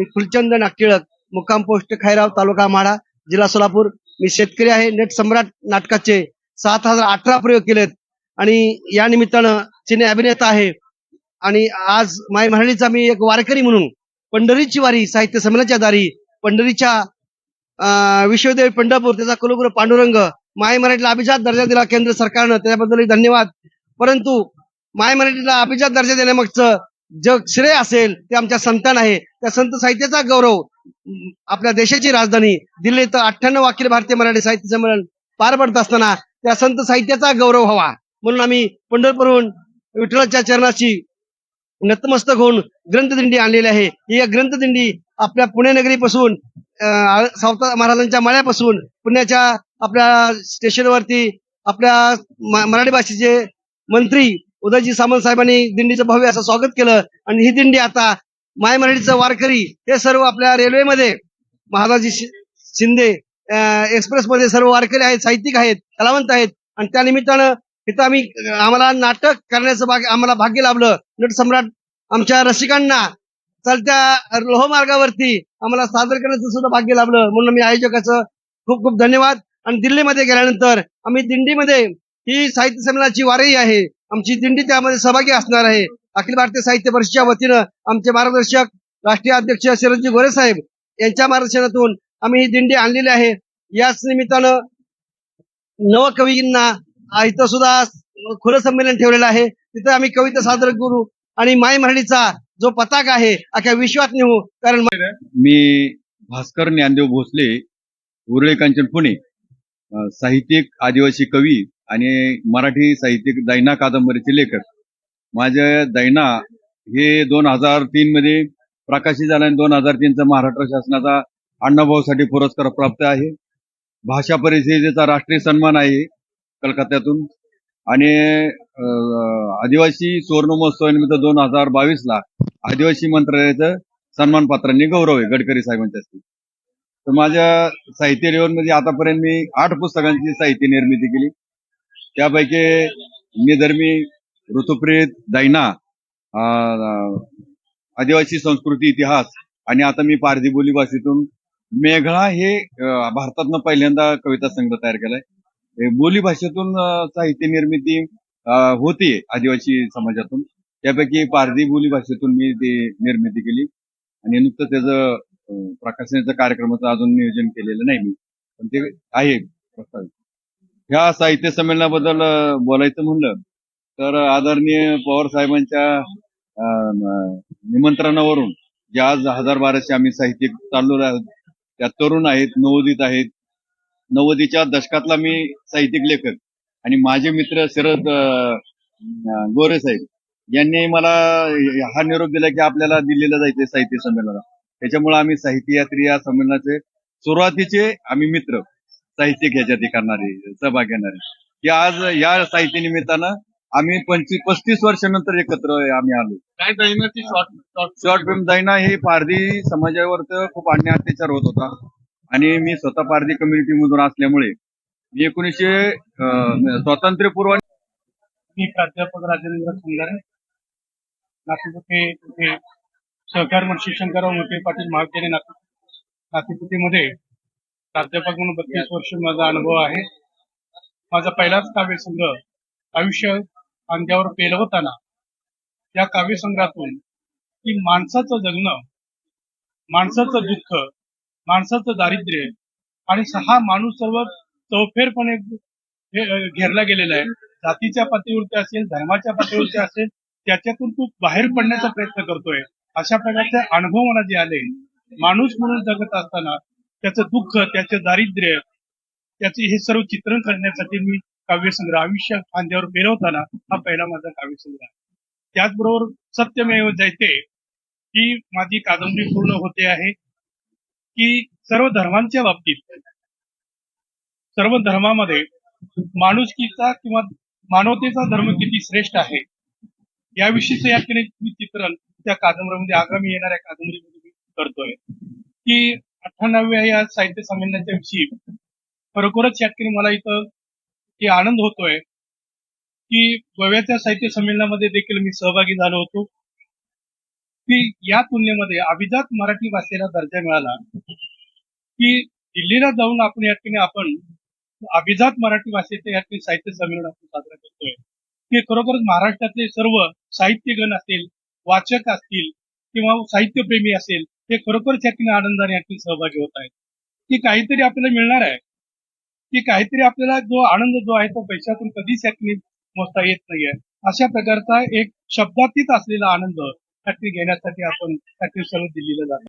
मी फुलचंद नागटिळक मुक्काम पोस्ट खैराव तालुका माडा जिल्हा सोलापूर. मी शेतकरी आहे नेट सम्राट नाटकाचे सात हजार अठरा प्रयोग केलेत. आणि या निमित्तानं सिने अभिनेता आहे. आणि आज माय मराठीचा मी एक वारकरी म्हणून पंढरीची वारी साहित्य संमेलनाच्या दारी पंढरीच्या अं, विश्वदेव पंढरपूर त्याचा कुलगुरू पांडुरंग माय मराठीला अभिजात दर्जा दिला केंद्र सरकारनं त्याबद्दल धन्यवाद. परंतु माय मराठीला अभिजात दर्जा देण्यामागचं जग श्रेय असेल ते आमच्या संतान आहे. त्या संत साहित्याचा गौरव आपल्या देशाची राजधानी दिल्ली इथं अठ्ठ्याण्णव अखिल भारतीय मराठी साहित्य संमेलन पार पडत असताना त्या संत साहित्याचा गौरव व्हावा. म्हणून आम्ही पंढरपूरहून विठ्ठलाच्या चरणाची नतमस्तक होऊन ग्रंथदिंडी आणलेली आहे. ही ग्रंथदिंडी आपल्या पुणे नगरीपासून अं, सावता महाराजांच्या मळ्यापासून पुण्याच्या आपल्या स्टेशनवरती आपल्या म- मराठी भाषेचे मंत्री उदयजी सामंत साहेबांनी दिंडीचं भव्य असं स्वागत केलं. आणि ही दिंडी आता माय मराठीचं वारकरी हे सर्व आपल्या रेल्वेमध्ये महाराजी शिंदे एक्सप्रेस मध्ये सर्व वारकरी आहेत साहित्यिक आहेत कलावंत आहेत. आणि त्या निमित्तानं इथं आम्ही आम्हाला नाटक करण्याचं भाग्य आम्हाला भाग्य लाभलं. नट सम्राट आमच्या रसिकांना चालत्या लोहमार्गावरती आम्हाला सादर करण्याचं सुद्धा भाग्य लाभलं. म्हणून मी आयोजकाचं खूप खूप धन्यवाद. आणि दिल्लीमध्ये गेल्यानंतर आम्ही दिंडीमध्ये ही साहित्य संमेलनाची वारही आहे. आमची दिंडी त्यामध्ये सहभागी असणार आहे. अखिल भारतीय साहित्य परिषदेच्या वतीनं आमचे मार्गदर्शक राष्ट्रीय अध्यक्ष चिरंजीव गोरे साहेब यांच्या मार्गदर्शनातून आम्ही ही दिंडी आणलेली आहे. याच निमित्तानं नवकवींना इथं सुद्धा खुलं संमेलन ठेवलेलं आहे. तिथं आम्ही कविता सादर करू आणि माय मराठीचा जो पताका आहे अख्या विश्वात नेऊ. कारण मी भास्कर ज्ञानदेव भोसले उरळे कांचन पुणे साहित्यिक आदिवासी कवी आणि मराठी साहित्यिक दैना कादंबरीचे लेखक. माझे दैना हे दोन हजार तीन मध्ये प्रकाशित झाला आणि दोन हजार तीनचा महाराष्ट्र शासनाचा अण्णाभाऊसाठी पुरस्कार प्राप्त आहे. भाषा परिषदेचा राष्ट्रीय सन्मान आहे कलकत्त्यातून. आणि आदिवासी सुवर्ण महोत्सवानिमित्त दोन हजार बावीस ला आदिवासी मंत्रालयाचं सन्मान पात्रांनी गौरव आहे गडकरी साहेबांच्या हस्ते. तर माझ्या साहित्य लेवलमध्ये आतापर्यंत मी आठ पुस्तकांची साहित्य निर्मिती केली. त्यापैकी निधर्मी ऋतुप्रीत दैना आदिवासी संस्कृती इतिहास आणि आता मी पारधी बोली भाषेतून मेघळा हे भारतातनं पहिल्यांदा कविता संग्रह तयार केलाय. बोली भाषेतून साहित्य निर्मिती होती आदिवासी समाजातून. त्यापैकी पारधी बोली भाषेतून मी ती निर्मिती केली आणि नुकतं त्याचं प्रकाशनाच्या कार्यक्रमाचं अजून नियोजन केलेलं नाही मी पण ते आहे प्रस्तावित. ह्या साहित्य संमेलनाबद्दल बोलायचं म्हणलं तर आदरणीय पवार साहेबांच्या निमंत्रणावरून जे आज हजार बाराशे आम्ही साहित्यिक चाललो आहोत त्यात तरुण आहेत नवोदित आहेत. नवोदीच्या दशकातला मी साहित्यिक लेखक आणि माझे मित्र शरद गोरे साहेब यांनी मला हा निरोप दिला की आपल्याला दिल्लीला जायचे साहित्य संमेलनाला. त्याच्यामुळे आम्ही साहित्य यात्री या संमेलनाचे सुरुवातीचे आम्ही मित्र साहित्यिक ह्याच्यात हे करणारे सहभाग घेणारे की आज या साहित्य निमित्तानं आम्ही पंचवीस पस्तीस वर्षानंतर एकत्र आम्ही आलो. काय दैनाची short short short film Daina हे पारधी समाजावर खूप अन्याय अत्याचार होत होता. आणि मी स्वतः पारधी कम्युनिटी मधून असल्यामुळे मी एकोणीसशे स्वातंत्र्यपूर्व मी प्राध्यापक राजेंद्र सुंदर येथे सहकार मंत्री शंकरराव मोठे पाटील महाविद्यालय नागपुतेमध्ये प्राध्यापक म्हणून बत्तीस वर्ष माझा अनुभव आहे. माझा पहिलाच काव्यसंग्रह आयुष्य खांद्यावर पेलवताना या काव्यसंग्रहातून की माणसाचं जगणं माणसाचं दुःख माणसाचं दारिद्र्य आणि हा माणूस सर्व चौफेरपणे घेरला गेलेला आहे. जातीच्या पातळीवरती असेल धर्माच्या पातळीवरती असेल त्याच्यातून तू बाहेर पडण्याचा प्रयत्न करतोय. अशा प्रकारचे अनुभव मला जे आले माणूस म्हणून जगत असताना त्याचं दुःख त्याचं दारिद्र्य त्याचे हे सर्व चित्रण करण्यासाठी मी काव्यसंग्रह आयुष्य खांद्यावर मिरवताना हा पहिला माझा काव्यसंग्रह आहे. त्याचबरोबर सत्यमेव जयते ही माझी कादंबरी पूर्ण होते आहे की सर्व धर्मांच्या बाबतीत सर्व धर्मामध्ये माणुसकीचा किंवा मानवतेचा धर्म किती श्रेष्ठ आहे याविषयीचं या ठिकाणी मी चित्रण त्या कादंबरीमध्ये आगामी येणाऱ्या कादंबरीमध्ये मी करतोय. की अठ्ठ्याण्णव्या या साहित्य संमेलनाच्या विषयी. खरोखरच या ठिकाणी मला इथं हे आनंद होतोय की गोव्याच्या साहित्य संमेलनामध्ये देखील मी सहभागी झालो होतो. की या तुलनेमध्ये अभिजात मराठी भाषेला दर्जा मिळाला. की दिल्लीला जाऊन आपण या ठिकाणी आपण अभिजात मराठी भाषेचे या ठिकाणी साहित्य संमेलन आपण साजरा करतोय. ते खरोखरच महाराष्ट्रातले सर्व साहित्यगण असतील वाचक असतील किंवा साहित्यप्रेमी असेल ते खरोखरच या आनंदाने या सहभागी होत आहेत. की काहीतरी आपल्याला मिळणार आहे. की काहीतरी आपल्याला जो आनंद जो आहे तो पैशातून कधीच या मोजता येत नाहीये. अशा प्रकारचा एक शब्दातीत असलेला आनंद या घेण्यासाठी आपण या ठिकाणी सर्व दिल्लीला जातो.